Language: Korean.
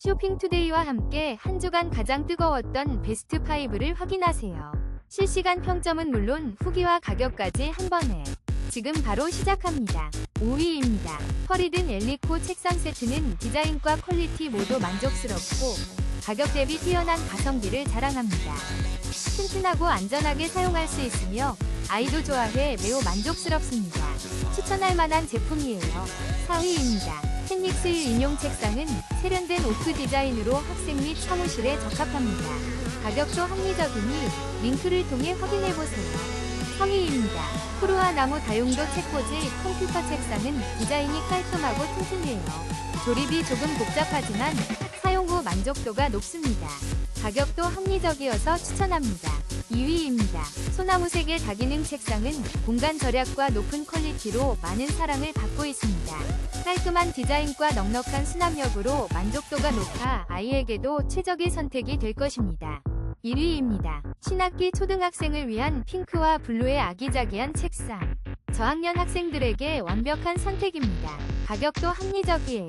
쇼핑투데이와 함께 한 주간 가장 뜨거웠던 베스트 5를 확인하세요. 실시간 평점은 물론 후기와 가격까지 한 번에. 지금 바로 시작합니다. 5위입니다. 펄이든 엘리코 책상 세트는 디자인과 퀄리티 모두 만족스럽고 가격 대비 뛰어난 가성비를 자랑합니다. 튼튼하고 안전하게 사용할 수 있으며 아이도 좋아해 매우 만족스럽습니다. 추천할 만한 제품이에요. 4위입니다. 캔닉스 인용 책상은 세련된 오크 디자인으로 학생 및 사무실에 적합합니다. 가격도 합리적이니 링크를 통해 확인해보세요. 3위입니다. 코르와 나무 다용도 책꽂이 컴퓨터 책상은 디자인이 깔끔하고 튼튼해요. 조립이 조금 복잡하지만 사용 후 만족도가 높습니다. 가격도 합리적이어서 추천합니다. 2위입니다. 소나무 색의 다기능 책상은 공간 절약과 높은 퀄리티로 많은 사랑을 받고 있습니다. 깔끔한 디자인과 넉넉한 수납력으로 만족도가 높아 아이에게도 최적의 선택이 될 것입니다. 1위입니다. 신학기 초등학생을 위한 핑크와 블루의 아기자기한 책상. 저학년 학생들에게 완벽한 선택입니다. 가격도 합리적이에요.